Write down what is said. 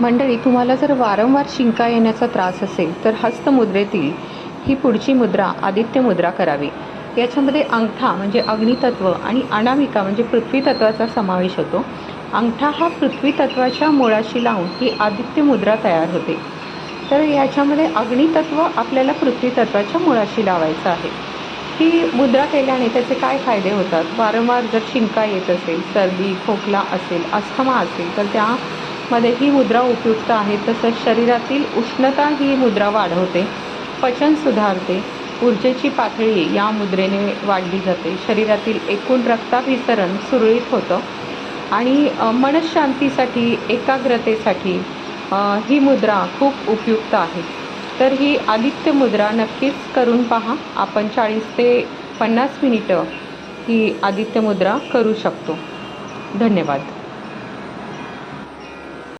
मंडळी तुम्हाला जर वारंवार शिंका येण्याचा त्रास असेल तर हस्तमुद्रेतील ही पुढची मुद्रा आदित्य मुद्रा करावी. याच्यामध्ये अंगठा म्हणजे अग्नितत्व आणि अनामिका म्हणजे पृथ्वीतत्वाचा समावेश होतो. अंगठा हा पृथ्वीतत्वाच्या मुळाशी लावून ही आदित्य मुद्रा तयार होते. तर याच्यामध्ये अग्नितत्व आपल्याला पृथ्वीतत्वाच्या मुळाशी लावायचं आहे. ही मुद्रा केल्याने त्याचे काय फायदे होतात? वारंवार जर शिंका येत असेल सर्दी खोकला असेल अस्थमा असेल तर त्या मध्ये ही मुद्रा उपयुक्त आहे. तसंच शरीरातील उष्णता ही मुद्रा वाढवते. पचन सुधारते. ऊर्जेची पातळी या मुद्रेने वाढली जाते. शरीरातील एकूण रक्ताभिसरण सुरळीत होतं. आणि मनशांतीसाठी मनःशांतीसाठी एकाग्रतेसाठी ही मुद्रा खूप उपयुक्त आहे. तर ही आदित्य मुद्रा नक्कीच करून पहा. आपण चाळीस ते पन्नास मिनिटं ही आदित्य मुद्रा करू शकतो. धन्यवाद.